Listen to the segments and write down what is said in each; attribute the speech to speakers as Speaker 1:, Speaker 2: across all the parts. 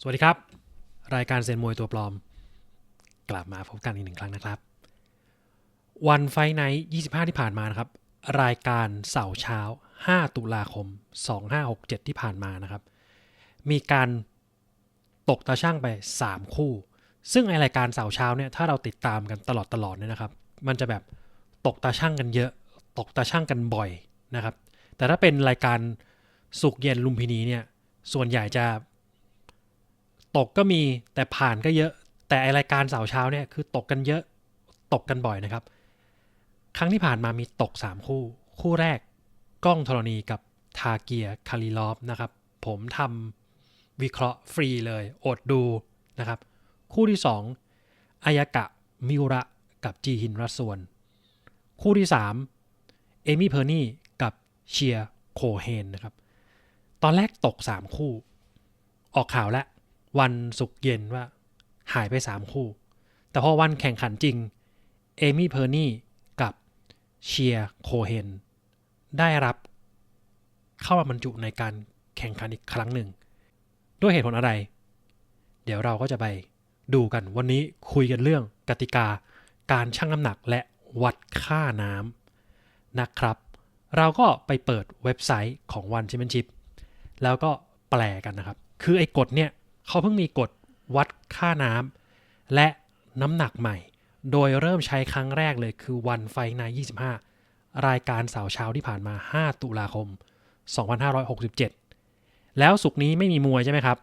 Speaker 1: สวัสดีครับ รายการเซนมวยตัวปลอม กลับมาพบกันอีกหนึ่งครั้งนะครับ วันไฟไนท์25 ที่ผ่านมานะครับ รายการเสาร์เช้า 5 ตุลาคม 2567 ที่ผ่านมานะครับ มีการตกตาช่างไป 3 คู่ ซึ่งไอรายการเสาร์เช้าเนี่ยถ้าเราติดตามกันตลอดตลอดเนี่ยนะครับ มันจะแบบตกตาช่างกันเยอะ ตกตาช่างกันบ่อยนะครับ แต่ถ้าเป็นรายการสุกเย็นลุมพินีเนี่ยส่วนใหญ่จะ ตกก็มีแต่ผ่านก็เยอะ แต่รายการเสาร์เช้าเนี่ยคือตกกันเยอะตกกันบ่อยนะครับ ครั้งที่ผ่านมามีตก 3 คู่ คู่แรกกล้องธรณีกับทาเกียคาริลอฟนะครับ ผมทำวิเคราะห์ฟรีเลยอดดูนะครับ คู่ที่ 2 อายากะมิวระกับจีฮินรัสส่วน คู่ที่ 3 เอมี่เพอร์นี่กับเชียร์โคเฮนนะครับ ตอนแรกตก 3 คู่ ออกข่าวแล้ว วันศุกร์เย็นว่า หายไป3คู่ แต่พอวันแข่งขันจริง เอมี่เพอร์นี่กับเชียร์โคเฮนได้รับเข้ามาบรรจุในการแข่งขันอีกครั้งหนึ่ง ด้วยเหตุผลอะไร เดี๋ยวเราก็จะไปดูกันวันนี้คุยกันเรื่องกติกา การชั่งน้ำหนักและวัดค่าน้ำนะครับ เราก็ไปเปิดเว็บไซต์ของวันแชมเปี้ยนชิพแล้วก็แปลกันนะครับ คือไอ้กฎเนี่ย เขาเพิ่งมีกฎวัดค่าน้ำและน้ำหนักใหม่ โดยเริ่มใช้ครั้งแรกเลยคือวันไฟใน25 รายการเสาร์เช้าที่ผ่านมา 5 ตุลาคม 2567 แล้วสุกร์นี้ไม่มีมวยใช่ไหมครับ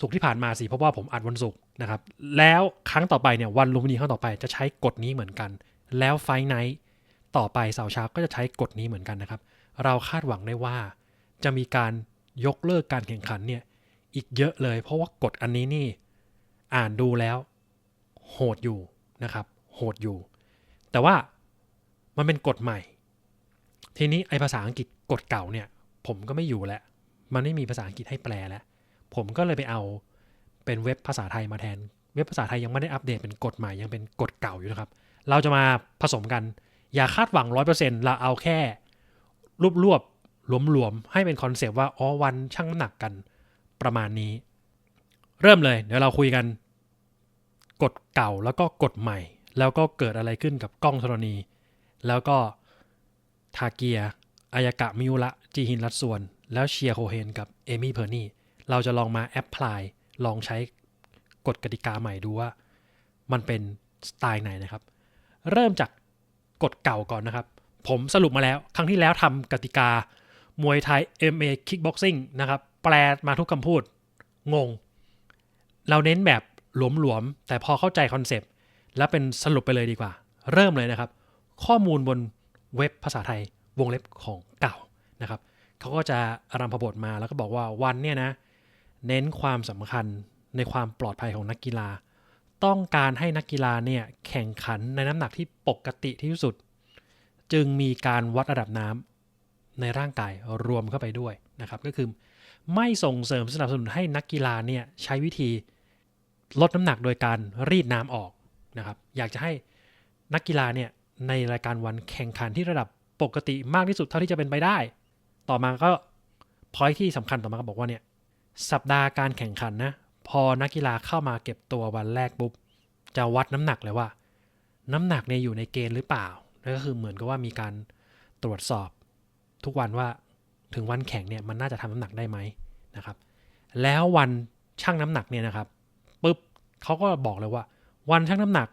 Speaker 1: สุกร์ที่ผ่านมาสิเพราะว่าผมอัดวันศุกร์นะครับ แล้วครั้งต่อไปเนี่ยวันลุมพินีครั้งต่อไปจะใช้กฎนี้เหมือนกัน แล้วไฟไนท์ต่อไปเสาร์เช้าก็จะใช้กฎนี้เหมือนกันนะครับ เราคาดหวังได้ว่าจะมีการยกเลิกการแข่งขันเนี่ย อีกเยอะเลย เพราะว่ากฎอันนี้นี่อ่านดูแล้ว โหดอยู่นะครับ โหดอยู่ แต่ว่ามันเป็นกฎใหม่ ทีนี้ไอภาษาอังกฤษกฎเก่าเนี่ย ผมก็ไม่อยู่แล้ว มันไม่มีภาษาอังกฤษให้แปลแล้ว ผมก็เลยไปเอาเป็นเว็บภาษาไทยมาแทน เว็บภาษาไทยยังไม่ได้อัปเดตเป็นกฎใหม่ยังเป็นกฎเก่าอยู่นะครับ เราจะมาผสมกัน อย่าคาดหวังร้อยเปอร์เซ็นต์เราเอาแค่รวบรวบๆลวมๆให้เป็นคอนเซปต์ว่าอ๋อวันชั่งน้ำหนักกัน ประมาณนี้ เริ่มเลย เดี๋ยวเราคุยกัน กฎเก่าแล้วก็กฎใหม่ แล้วก็เกิดอะไรขึ้นกับกล้องธรณี แล้วก็ทาเกียอายากะมิวระจีฮินรัตส่วน แล้วเชียโคเฮนกับเอมี่เพอร์นี่เราจะลองมาแอพพลายลองใช้กฎกติกาใหม่ดูว่า มันเป็นสไตล์ไหนนะครับ เริ่มจากกฎเก่าก่อนนะครับ ผมสรุปมาแล้ว ครั้งที่แล้วทำกติกามวยไทย MA Kickboxing นะครับ แปลมาทุกคำพูด งง เราเน้นแบบหลวมๆ แต่พอเข้าใจคอนเซปต์ แล้วเป็นสรุปไปเลยดีกว่า เริ่มเลยนะครับ ข้อมูลบนเว็บภาษาไทยวงเล็บของเก่านะครับเขาก็จะอารมพบทมาแล้วก็บอกว่าวันเนี่ยนะ เน้นความสำคัญในความปลอดภัยของนักกีฬา ต้องการให้นักกีฬาเนี่ยแข่งขันในน้ำหนักที่ปกติที่สุด จึงมีการวัดระดับน้ำในร่างกายรวมเข้าไปด้วยนะครับ ก็คือ ไม่ส่งเสริมสนับสนุนให้นักกีฬาเนี่ยใช้วิธีลดน้ำหนักโดยการรีดน้ำออกนะครับ อยากจะให้นักกีฬาเนี่ยในรายการวันแข่งขันที่ระดับปกติมากที่สุดเท่าที่จะเป็นไปได้ ต่อมาก็พอยที่สำคัญต่อมาก็บอกว่าเนี่ยสัปดาห์การแข่งขันนะพอนักกีฬาเข้ามาเก็บตัววันแรกปุ๊บจะวัดน้ำหนักเลยว่า น้ำหนักเนี่ยอยู่ในเกณฑ์หรือเปล่านั่นก็คือเหมือนกับว่ามีการตรวจสอบทุกวันว่า ถึงวันแข่งเนี่ยมันน่าจะทำน้ำหนักได้ไหมนะครับ แล้ววันชั่งน้ำหนักเนี่ยนะครับปุ๊บเขาก็บอกเลยว่า วันชั่งน้ำหนัก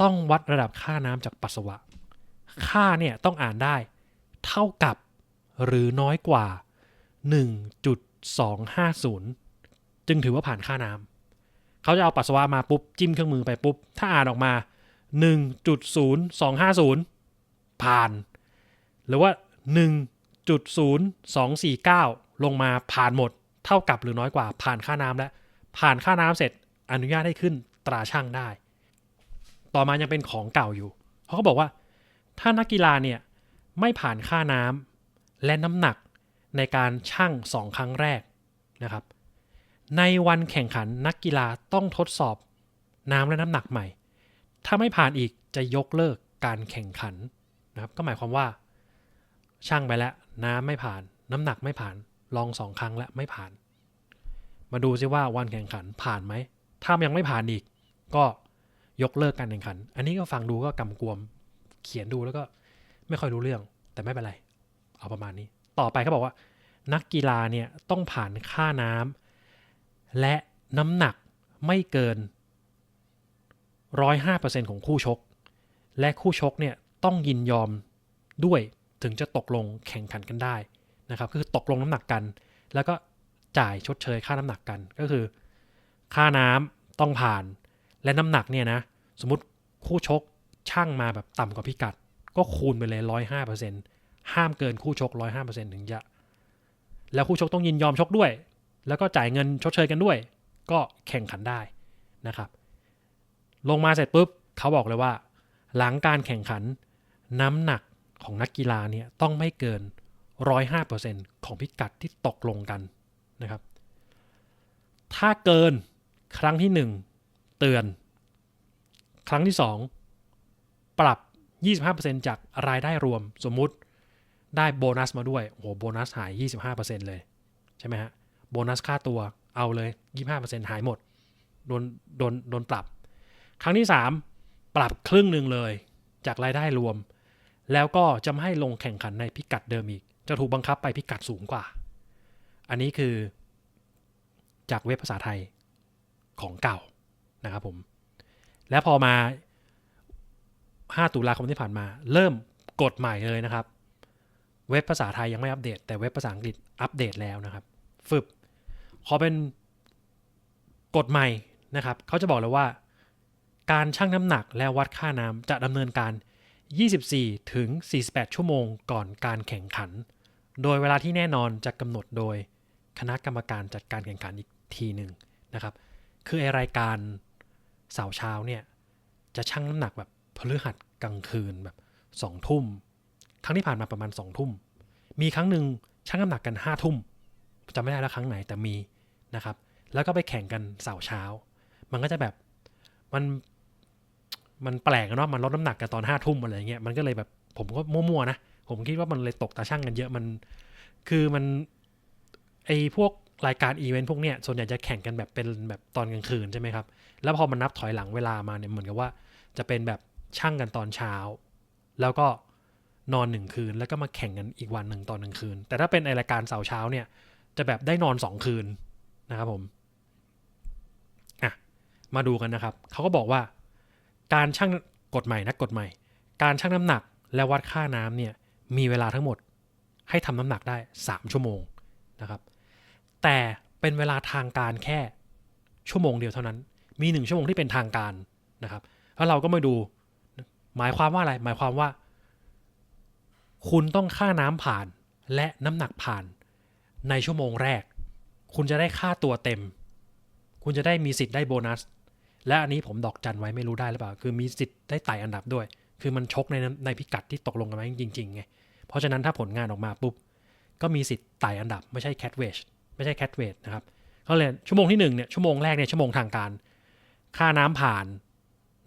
Speaker 1: ต้องวัดระดับค่าน้ำจากปัสสาวะ ค่าเนี่ยต้องอ่านได้ เท่ากับหรือน้อยกว่า 1.250 จึงถือว่าผ่านค่าน้ำเขาจะเอาปัสสาวะมาปุ๊บจิ้มเครื่องมือไปปุ๊บ ถ้าอ่านออกมา 1.0250 ผ่าน หรือว่า 1.0249 ลงมาผ่านหมด เท่ากับหรือน้อยกว่าผ่านค่าน้ำแล้ว ผ่านค่าน้ำเสร็จอนุญาตให้ขึ้นตราช่างได้ ต่อมายังเป็นของเก่าอยู่เขาก็บอกว่า ถ้านักกีฬาเนี่ยไม่ผ่านค่าน้ำและน้ำหนักในการชั่งสองครั้งแรกนะครับ ในวันแข่งขันนักกีฬาต้องทดสอบน้ำและน้ำหนักใหม่ ถ้าไม่ผ่านอีกจะยกเลิกการแข่งขันนะครับ ก็หมายความว่าช่างไปแล้ว น้ำไม่ผ่าน น้ำหนักไม่ผ่าน ลองสองครั้งแล้วไม่ผ่าน มาดูซิว่าวันแข่งขันผ่านไหม ถ้ายังไม่ผ่านอีก ก็ยกเลิกการแข่งขัน อันนี้ก็ฟังดูก็กำกวม เขียนดูแล้วก็ไม่ค่อยรู้เรื่อง แต่ไม่เป็นไร เอาประมาณนี้ ต่อไปเขาบอกว่า นักกีฬาเนี่ยต้องผ่านค่าน้ำและน้ำหนักไม่เกิน105%ของคู่ชก และคู่ชกเนี่ยต้องยินยอมด้วย ถึงจะตกลงแข่งขันกันได้นะครับคือตกลงน้ำหนักกัน แล้วก็จ่ายชดเชยค่าน้ำหนักกันก็คือ ค่าน้ำต้องผ่านและน้ำหนักเนี่ยนะสมมติคู่ชกช่างมาแบบต่ำกว่าพิกัด ก็คูณไปเลยร้อยห้าเปอร์เซ็นห้ามเกินคู่ชกร้อยห้าเปอร์เซ็นถึงจะ แล้วคู่ชกต้องยินยอมชกด้วย แล้วก็จ่ายเงินชดเชยกันด้วย ก็แข่งขันได้นะครับ ลงมาเสร็จปุ๊บเขาบอกเลยว่า หลังการแข่งขันน้ำหนัก ของนักกีฬาเนี่ยต้องไม่เกิน 105%ของพิกัดที่ตกลงกันนะครับ ถ้าเกินครั้งที่ 1 เตือน ครั้งที่ 2 ปรับ 25%จากรายได้รวมสมมุติได้โบนัสมาด้วย โอ้โห โบนัสหาย 25%เลย ใช่ไหมฮะ โบนัสค่าตัวเอาเลย 25%หายหมด โดน โดน โดนปรับ ครั้งที่ 3 ปรับครึ่งหนึ่งเลย จากรายได้รวม แล้วก็จะไม่ให้ลงแข่งขันในพิกัดเดิมอีก จะถูกบังคับไปพิกัดสูงกว่า อันนี้คือจากเว็บภาษาไทยของเก่านะครับผม และพอมา 5 ตุลาคมที่ผ่านมา เริ่มกฎใหม่เลยนะครับ เว็บภาษาไทยยังไม่อัปเดต แต่เว็บภาษาอังกฤษอัปเดตแล้วนะครับฟึบขอเป็นกฎใหม่นะครับ เขาจะบอกเลยว่า การชั่งน้ำหนักและวัดค่าน้ำจะดำเนินการ 24 ถึง 48 ชั่วโมงก่อนการแข่งขัน โดยเวลาที่แน่นอนจะกำหนดโดยคณะกรรมการจัดการแข่งขันอีกทีหนึ่งนะครับ คือไอรายการเสาร์เช้าเนี่ยจะชั่งน้ำหนักแบบพฤหัสกลางคืนแบบสองทุ่ม ครั้งที่ผ่านมาประมาณสองทุ่ม มีครั้งหนึ่งชั่งน้ำหนักกันห้าทุ่มจำไม่ได้แล้วครั้งไหนแต่มีนะครับ แล้วก็ไปแข่งกันเสาร์เช้า มันก็จะแบบมัน มันแปลกอะเนาะมันลดน้ำหนักกันตอนห้าทุ่มอะไรเงี้ยมันก็เลยแบบผมก็มั่วๆนะผมคิดว่ามันเลยตกตาช่างกันเยอะมัน คือมันไอพวกรายการอีเวนต์พวกเนี้ยส่วนใหญ่จะแข่งกันแบบเป็นแบบตอนกลางคืนใช่ไหมครับ แล้วพอมันนับถอยหลังเวลามาเนี่ยเหมือนกับว่า จะเป็นแบบช่างกันตอนเช้า แล้วก็นอนหนึ่งคืนแล้วก็มาแข่งกันอีกวันหนึ่งตอนกลางคืน แต่ถ้าเป็นรายการเสาร์เช้าเนี่ย จะแบบได้นอนสองคืนนะครับผมอะมาดูกันนะครับเขาก็บอกว่า การชั่งกฎใหม่นะกฎใหม่ การชั่งน้ำหนักและวัดค่าน้ำเนี่ยมีเวลาทั้งหมดให้ทำน้ำหนักได้ 3 ชั่วโมงนะครับ แต่เป็นเวลาทางการแค่ชั่วโมงเดียวเท่านั้น มี 1 ชั่วโมงที่เป็นทางการนะครับ แล้วเราก็มาดู หมายความว่าอะไร หมายความว่า คุณต้องค่าน้ำผ่านและน้ำหนักผ่านในชั่วโมงแรก คุณจะได้ค่าตัวเต็ม คุณจะได้มีสิทธิ์ได้โบนัส และอันนี้ผมดอกจันไว้ไม่รู้ได้หรือเปล่า คือมีสิทธิ์ได้ไต่อันดับด้วย คือมันชกในในพิกัดที่ตกลงกันไว้จริงๆไง เพราะฉะนั้นถ้าผลงานออกมาปุ๊บ ก็มีสิทธิ์ไต่อันดับไม่ใช่แคทเวชไม่ใช่แคทเวทนะครับเขาเลยชั่วโมงที่หนึ่งเนี่ยชั่วโมงแรกเนี่ยชั่วโมงทางการ ค่าน้ำผ่าน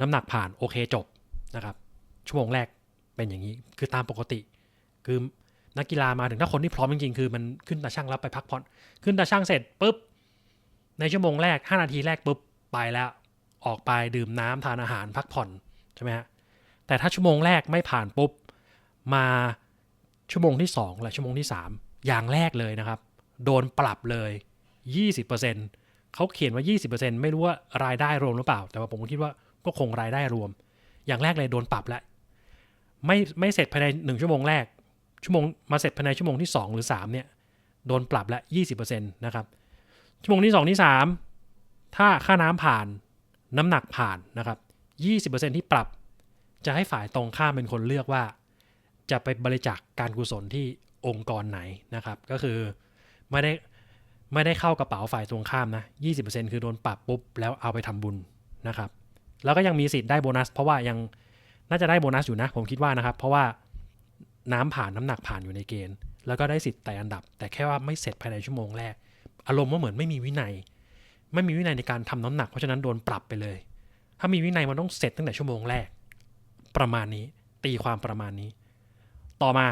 Speaker 1: น้ำหนักผ่านโอเคจบนะครับชั่วโมงแรกเป็นอย่างนี้คือตามปกติ คือนักกีฬามาถึงถ้าคนที่พร้อมจริงๆ คือมันขึ้นตาช่างแล้วไปพักผ่อน ขึ้นตาช่างเสร็จปุ๊บในชั่วโมงแรก 5 นาทีแรกปุ๊บไปแล้ว ออกไปดื่มน้ำทานอาหารพักผ่อนใช่ไหมฮะแต่ถ้าชั่วโมงแรกไม่ผ่านปุ๊บ มาชั่วโมงที่ 2 และชั่วโมงที่ 3 อย่างแรกเลยนะครับ โดนปรับเลย 20%เขาเขียนว่า 20%ไม่รู้ว่ารายได้รวมหรือเปล่า แต่ว่าผมคิดว่าก็คงรายได้รวม อย่างแรกเลยโดนปรับแล้วไม่ไม่เสร็จภายใน 1 ชั่วโมงแรก ชั่วโมงมาเสร็จภายในชั่วโมงที่ 2 หรือ 3 เนี่ยโดนปรับละ 20%นะครับ ชั่วโมงที่ 2 ที่ 3 ถ้าค่าน้ำผ่าน น้ำหนักผ่านนะครับ 20%ที่ปรับ จะให้ฝ่ายตรงข้ามเป็นคนเลือกว่า จะไปบริจาคการกุศลที่องค์กรไหนนะครับ ก็คือไม่ได้ไม่ได้เข้ากระเป๋าฝ่ายตรงข้ามนะ 20%คือโดนปรับปุ๊บแล้วเอาไปทำบุญนะครับ แล้วก็ยังมีสิทธิ์ได้โบนัส เพราะว่ายังน่าจะได้โบนัสอยู่นะ ผมคิดว่านะครับ เพราะว่าน้ำผ่านน้ำหนักผ่านอยู่ในเกณฑ์ แล้วก็ได้สิทธิ์แต่อันดับ แต่แค่ว่าไม่เสร็จภายในชั่วโมงแรก อารมณ์ว่าเหมือนไม่มีวินัย ไม่มีวินัยในการทำน้ำหนักเพราะฉะนั้นโดนปรับไปเลย ถ้ามีวินัยมันต้องเสร็จตั้งแต่ชั่วโมงแรก ประมาณนี้ ตีความประมาณนี้ ต่อมา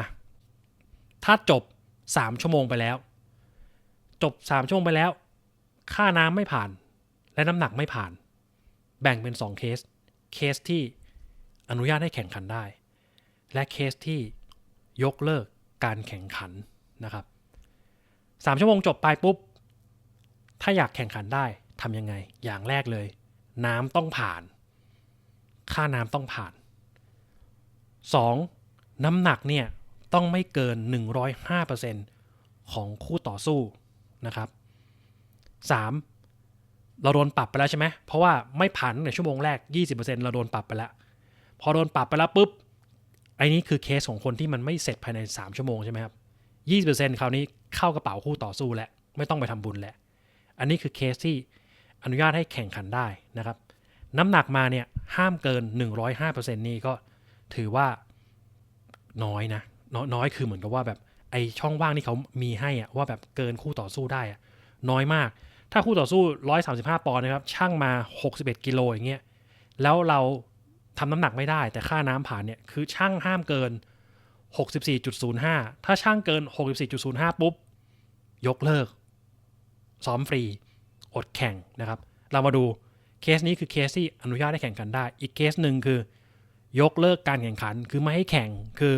Speaker 1: ถ้าจบ3ชั่วโมงไปแล้ว จบ3ชั่วโมงไปแล้ว ค่าน้ำไม่ผ่าน และน้ำหนักไม่ผ่าน แบ่งเป็น2เคส เคสที่อนุญาตให้แข่งขันได้ และเคสที่ยกเลิกการแข่งขันนะครับสามชั่วโมงจบไปปุ๊บ ถ้าอยากแข่งขันได้ทำยังไง อย่างแรกเลย น้ำต้องผ่าน ค่าน้ำต้องผ่าน 2. น้ำหนักเนี่ยต้องไม่เกิน 105%ของคู่ต่อสู้นะครับ 3. เราโดนปรับไปแล้วใช่ไหมเพราะว่าไม่ผ่านตั้งแต่ชั่วโมงแรก 20%เราโดนปรับไปแล้ว พอโดนปรับไปแล้วปุ๊บไอ้นี้คือเคสของคนที่มันไม่เสร็จภายใน 3 ชั่วโมงใช่ไหมครับ 20%คราวนี้เข้ากระเป๋าคู่ต่อสู้แล้ว ไม่ต้องไปทำบุญแล้ว อันนี้คือเคสที่อนุญาตให้แข่งขันได้นะครับ น้ำหนักมาเนี่ยห้ามเกิน 105%นี่ก็ถือว่าน้อยนะนน้อยคือเหมือนกับว่าแบบไอช่องว่างที่เขามีให้อะว่าแบบเกินคู่ต่อสู้ได้อะน้อยมาก ถ้าคู่ต่อสู้ 135 ปอนด์นะครับช่างมา 61 กิโลอย่างเงี้ยแล้วเราทำน้ำหนักไม่ได้ แต่ค่าน้ำผ่านเนี่ยคือช่างห้ามเกิน 64.05 ถ้าช่างเกิน 64.05 ปุ๊บ ยกเลิก ซ้อมฟรี อดแข่งนะครับ เรามาดูเคสนี้คือเคสที่อนุญาตให้แข่งขันได้ อีกเคสหนึ่งคือยกเลิกการแข่งขันคือไม่ให้แข่งคือ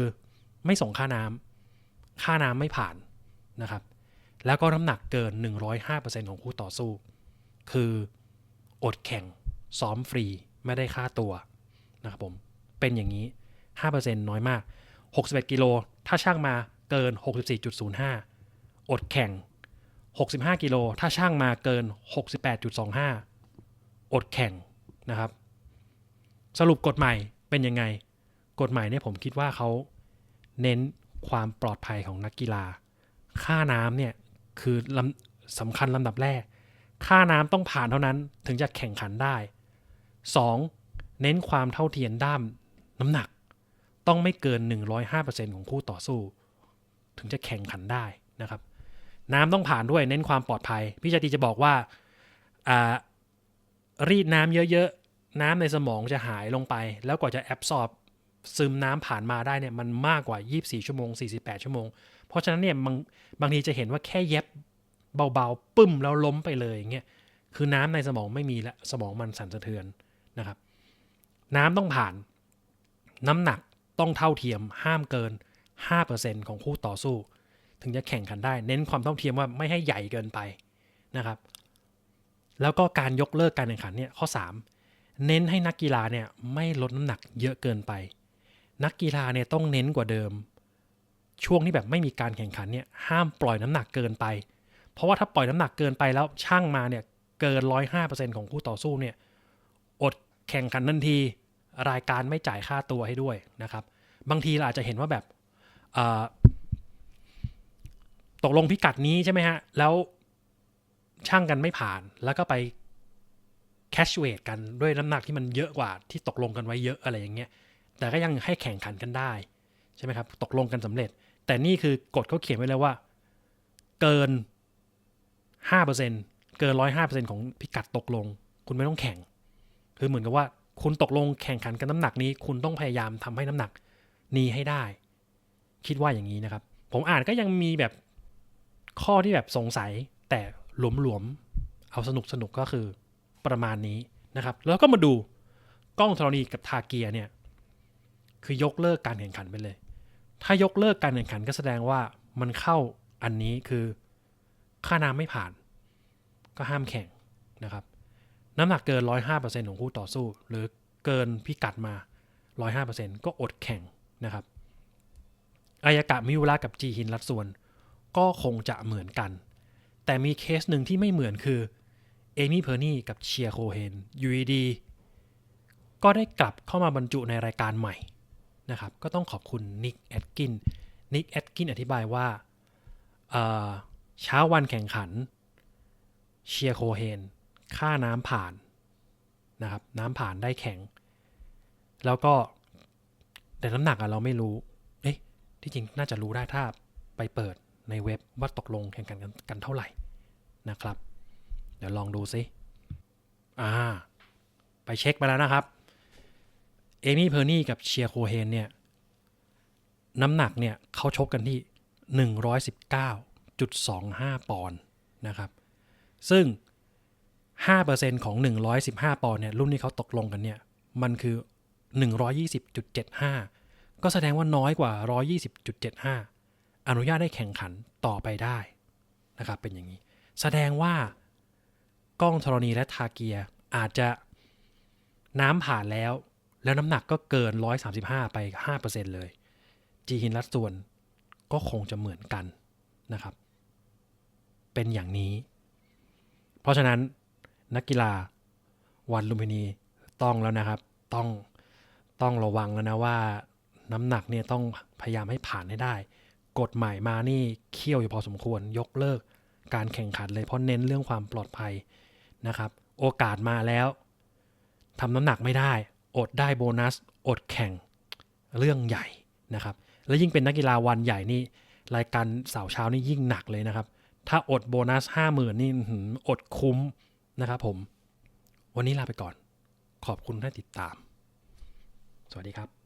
Speaker 1: ไม่ส่งค่าน้ำค่าน้ำไม่ผ่านนะครับ แล้วก็น้ำหนักเกิน 105%ของคู่ต่อสู้ คืออดแข่งซ้อมฟรีไม่ได้ค่าตัวนะครับผม เป็นอย่างนี้ 5%น้อยมาก 61 กิโล ถ้าช่างมาเกิน 64.05 อดแข่ง 65 กิโล ถ้าช่างมาเกิน 68.25 อดแข่งนะครับ สรุปกฎใหม่เป็นยังไง กฎหมายเนี่ยผมคิดว่าเขาเน้นความปลอดภัยของนักกีฬา ค่าน้ำเนี่ยคือลำสำคัญลำดับแรก ค่าน้ำต้องผ่านเท่านั้นถึงจะแข่งขันได้ 2. เน้นความเท่าเทียมด้ามน้ำหนัก ต้องไม่เกิน 105%ของคู่ต่อสู้ ถึงจะแข่งขันได้นะครับ น้ำต้องผ่านด้วยเน้นความปลอดภัย พี่จติจะบอกว่าอรีดน้ำเยอะๆ น้ำในสมองจะหายลงไป แล้วกว่าจะแอบซอบซึมน้ำผ่านมาได้เนี่ยมันมากกว่า 24 ชั่วโมง 48 ชั่วโมง เพราะฉะนั้นเนี่ยบางบางทีจะเห็นว่าแค่เย็บเบาๆปึ้มแล้วล้มไปเลยอย่างเงี้ยคือน้ำในสมองไม่มีแล้วสมองมันสั่นสะเทือนนะครับ น้ำต้องผ่าน น้ำหนักต้องเท่าเทียมห้ามเกิน 5%ของคู่ต่อสู้ ถึงจะแข่งขันได้ เน้นความเท่าเทียมว่าไม่ให้ใหญ่เกินไปนะครับ แล้วก็การยกเลิกการแข่งขันเนี่ยข้อ 3 เน้นให้นักกีฬาเนี่ยไม่ลดน้ำหนักเยอะเกินไป นักกีฬาเนี่ยต้องเน้นกว่าเดิม ช่วงที่แบบไม่มีการแข่งขันเนี่ยห้ามปล่อยน้ำหนักเกินไป เพราะว่าถ้าปล่อยน้ำหนักเกินไปแล้วช่างมาเนี่ยเกิน105%ของคู่ต่อสู้เนี่ยอดแข่งขันทันทีรายการไม่จ่ายค่าตัวให้ด้วยนะครับ บางทีเราอาจจะเห็นว่าแบบ ตกลงพิกัดนี้ใช่ไหมฮะ แล้วช่างกันไม่ผ่านแล้วก็ไปแคชเวทกันด้วยน้ำหนักที่มันเยอะกว่าที่ตกลงกันไว้เยอะอะไรอย่างเงี้ย แต่ก็ยังให้แข่งขันกันได้ใช่ไหมครับ ตกลงกันสำเร็จ แต่นี่คือกฎเขาเขียนไว้แล้วว่า เกิน 5%เกิน 105%ของพิกัดตกลง คุณไม่ต้องแข่ง คือเหมือนกับว่าคุณตกลงแข่งขันกันน้ำหนักนี้ คุณต้องพยายามทำให้น้ำหนักนี้ให้ได้ คิดว่าอย่างนี้นะครับ ผมอ่านก็ยังมีแบบ ข้อที่แบบสงสัยแต่หลวมๆ เอาสนุกสนุกๆก็คือประมาณนี้นะครับ แล้วก็มาดูกล้องธรณีกับทาเกียเนี่ย คือยกเลิกการแข่งขันไปเลย ถ้ายกเลิกการแข่งขันก็แสดงว่ามันเข้าอันนี้คือค่าน้ำไม่ผ่าน ก็ห้ามแข่งนะครับ น้ำหนักเกิน 105%ของคู่ต่อสู้ หรือเกินพิกัดมา 105%ก็อดแข่งนะครับอายากะมิวระกับจีฮินรัดส่วน ก็คงจะเหมือนกัน แต่มีเคสหนึ่งที่ไม่เหมือนคือเอมี่เพอร์นี่กับเชียร์โคเฮนยูดีก็ได้กลับเข้ามาบรรจุในรายการใหม่นะครับ ก็ต้องขอบคุณนิกแอดกินนิกแอดกินอธิบายว่าเช้าวันแข่งขันเชียร์โคเฮนค่าน้ำผ่านนะครับ น้ำผ่านได้แข็ง แล้วก็แต่น้ำหนักอะเราไม่รู้ เอ๊ะที่จริงน่าจะรู้ได้ถ้าไปเปิด ในเว็บว่าตกลงแข่งกันกันเท่าไหร่นะครับ เดี๋ยวลองดูซิอ่า ไปเช็คมาแล้วนะครับ เอมี่เพอร์นี่กับเชียร์โคเฮนเนี่ยน้ำหนักเนี่ยเขาชกกันที่ 119.25 ปอนด์นะครับ ซึ่ง 5%ของ 115 ปอนด์เนี่ยรุ่นที่เขาตกลงกันเนี่ยมันคือ 120.75 ก็แสดงว่าน้อยกว่า 120.75 อนุญาตให้แข่งขันต่อไปได้นะครับเป็นอย่างนี้ แสดงว่ากล้องธรณีและทาเกียอาจจะน้ำผ่านแล้ว แล้วน้ำหนักก็เกิน 135 ไป 5%เลย จีหินรัดส่วนก็คงจะเหมือนกันนะครับ เป็นอย่างนี้ เพราะฉะนั้นนักกีฬาวันลุมพินีต้องแล้วนะครับ ต้องต้องระวังแล้วนะว่าน้ำหนักเนี่ยต้องพยายามให้ผ่านให้ได้ กฎใหม่มานี่เคี่ยวอยู่พอสมควร ยกเลิกการแข่งขันเลยเพราะเน้นเรื่องความปลอดภัยนะครับ โอกาสมาแล้วทำน้ำหนักไม่ได้ อดได้โบนัส อดแข่งเรื่องใหญ่นะครับ แล้วยิ่งเป็นนักกีฬาวันใหญ่นี่รายการเสาร์เช้านี่ยิ่งหนักเลยนะครับ ถ้าอดโบนัสห้าหมื่นนี่อื้อหืออดคุ้มนะครับผม วันนี้ลาไปก่อน ขอบคุณที่ติดตาม สวัสดีครับ